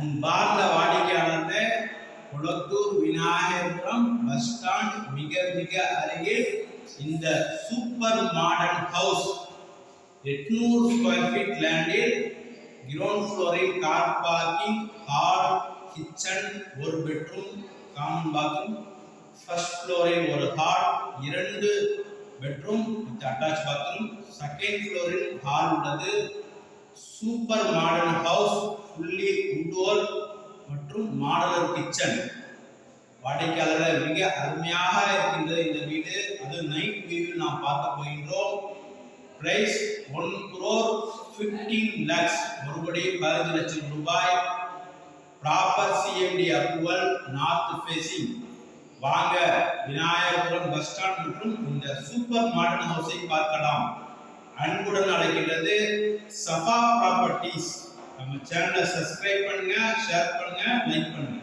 அன்பார்ந்த வாடிக்கையாளர்கள் Kulathur Vinayagapuram bus stand மிக மிக அருகில் இந்த சூப்பர் மாடர்ன் ஹவுஸ் எட்நூறு ஸ்கொயர் ஃபீட் லேண்டில் கிரவுண்ட் ஃப்ளோரில் கார் பார்க்கிங் ஹால் கிச்சன் ஒரு பெட்ரூம் காமன் பாத்ரூம் ஃபர்ஸ்ட் ஃப்ளோரில் ஒரு ஹால் இரண்டு bedroom with attach bathroom second ஃப்ளோரில் ஹால் உள்ளது. சூப்பர் மாடர்ன் ஹவுஸ் ஃபுல்லி உட்டோர் மற்றும் மாடலர் கிச்சன். வாடிக்கையாளர்கள் மிக அருமையாக இருக்கின்றது இந்த வீடு. அது நைட் வியூவில் நாம் பார்க்க போகின்றோம். Price one crore fifteen lakhs மறுபடி பதினஞ்சு லட்சம் ரூபாய். Proper CMDA approval north facing வாங்க விநாயகபுரம் பஸ் ஸ்டாண்ட் மற்றும் இந்த சூப்பர் மாடர்ன் ஹவுஸை பார்க்கலாம். அன்புடன் அழைக்கின்றது சஃபா ப்ராப்பர்ட்டிஸ் நம்ம சேனலை சப்ஸ்கிரைப் பண்ணுங்க ஷேர் பண்ணுங்க லைக் பண்ணுங்க.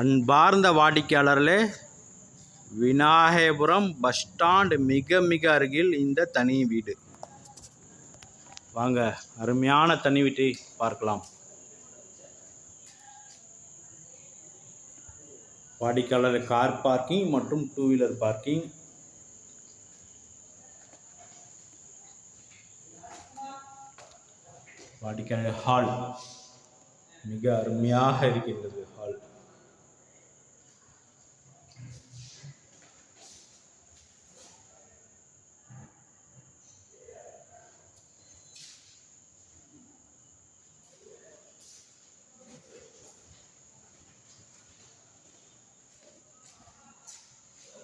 அன்பார்ந்த வாடிக்கையாளர்களே விநாயகபுரம் பஸ் ஸ்டாண்ட் மிக மிக அருகில் இந்த தனி வீடு. வாங்க அருமையான தனி வீட்டை பார்க்கலாம். வாடிக்கையாளர் கார் பார்க்கிங் மற்றும் டூ வீலர் பார்க்கிங். வாடிக்கையாளர் ஹால் மிக அருமையாக இருக்கின்றது hall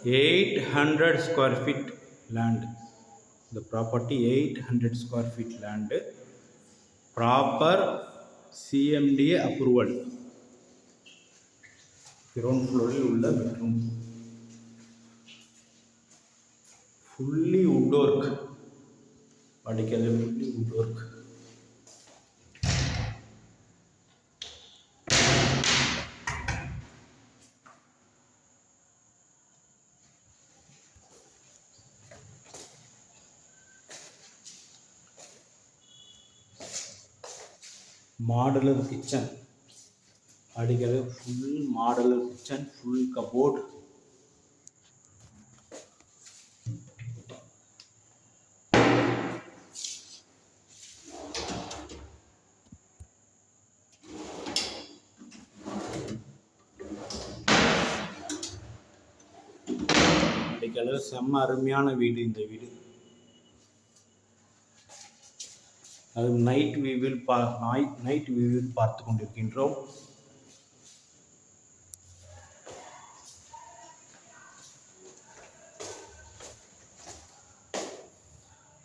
eight hundred square feet land இந்த property eight hundred square feet land proper CMDA approval ground ஃப்ளோரில் உள்ள பெட்ரூம் ஃபுல்லி வுட் ஒர்க் படிக்கிறது fully wood work modular kitchen. அடிக்கிறது full modular kitchen full cupboard செம்ம அருமையான வீடு இந்த வீடு. அது நைட் வியூவில் பா நைட் நைட் வியூவில் பார்த்து கொண்டிருக்கின்றோம்.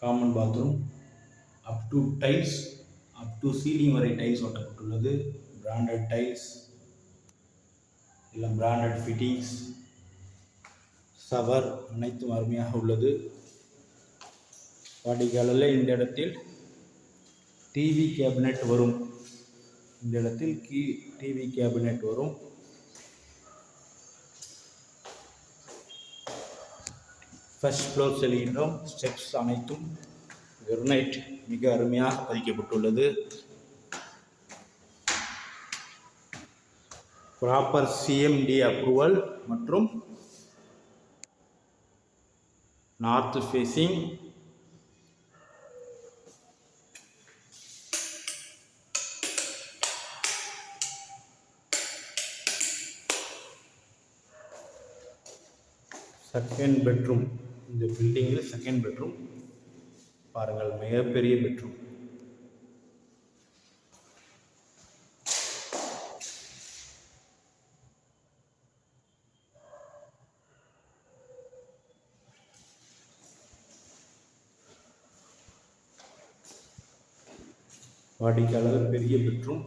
Common bathroom up to tiles up to ceiling வரை டைல்ஸ் ஒட்டப்பட்டுள்ளது. பிராண்டட் டைல்ஸ் இல்லை பிராண்டட் ஃபிட்டிங்ஸ் சவர் அனைத்தும் அருமையாக உள்ளது. வாடிக்கையாளரில் இந்த இடத்தில் டிவி கேபினெட் வரும். இந்த இடத்தில் கீ டிவி கேபினெட் வரும். ஃபர்ஸ்ட் ஃப்ளோர் செல்கின்றோம். ஸ்டெப்ஸ் அனைத்தும் கிரனைட் மிக அருமையாக பதிக்கப்பட்டுள்ளது. ப்ராப்பர் சிஎம்டி அப்ரூவல் மற்றும் நார்த் ஃபேஸிங் செகண்ட் பெட்ரூம் இந்த பில்டிங்கில் செகண்ட் பெட்ரூம் பாருங்கள் மிகப்பெரிய பெட்ரூம் வாடிக்கையாளர் பெரிய பெட்ரூம்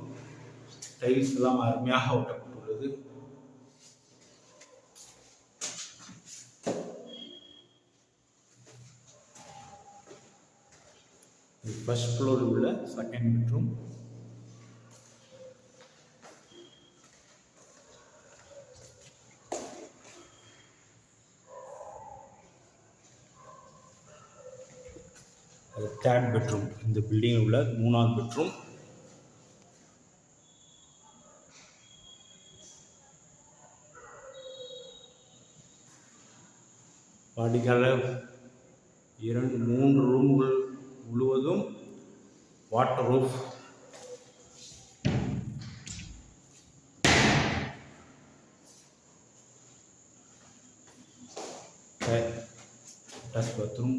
டைல்ஸ் எல்லாம் அருமையாக ஒட்டப்பட்டுள்ளது ஃபர்ஸ்ட் ஃப்ளோரில் உள்ள செகண்ட் பெட்ரூம் அது தேர்ட் பெட்ரூம் இந்த பில்டிங்கில் உள்ள மூணாவது பெட்ரூம் வாடிக்கையாளர் இரண்டு மூன்று ரூம்கள் முழுவதும் water roof attach bathroom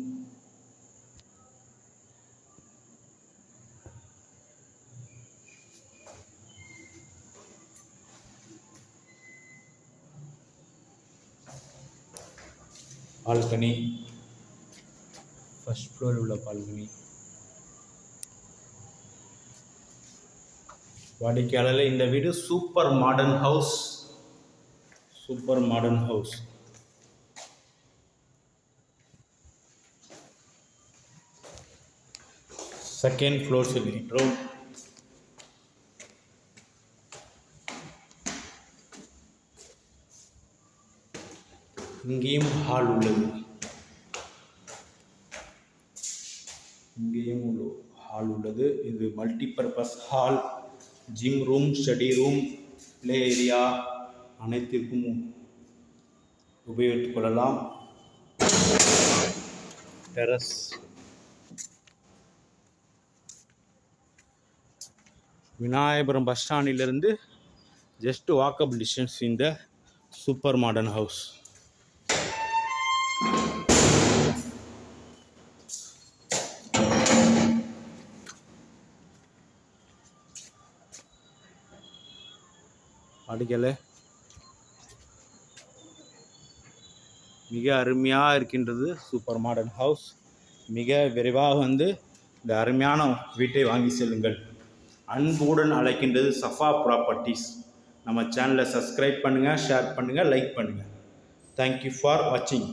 balcony. First ஃப்ளோரில் உள்ள பால்கனி. வாடிக்கையாளர் இந்த வீடு super modern house super modern house second floor செல்கின்றோம் இங்கேயும் ஹால் உள்ளது இங்கேயும் உள்ள ஹால் உள்ளது இது multipurpose hall gym room study room play area அனைத்திற்கும் உபயோகித்துக் கொள்ளலாம். டெரஸ் விநாயகபுரம் பஸ் ஸ்டாண்டிலிருந்து ஜஸ்ட் வாக்கபிள் டிஸ்டன்ஸ் இந்த சூப்பர் மாடர்ன் ஹவுஸ் அடிக்கலை மிக அருமையாக இருக்கின்றது சூப்பர் மாடர்ன் ஹவுஸ். மிக விரைவாக வந்து இந்த அருமையான வீட்டை வாங்கி செல்லுங்கள். அன்புடன் அழைக்கின்றது சஃபா ப்ராப்பர்ட்டிஸ் நம்ம சேனலை சப்ஸ்கிரைப் பண்ணுங்கள் ஷேர் பண்ணுங்கள் லைக் பண்ணுங்கள் தேங்க்யூ ஃபார் வாட்சிங்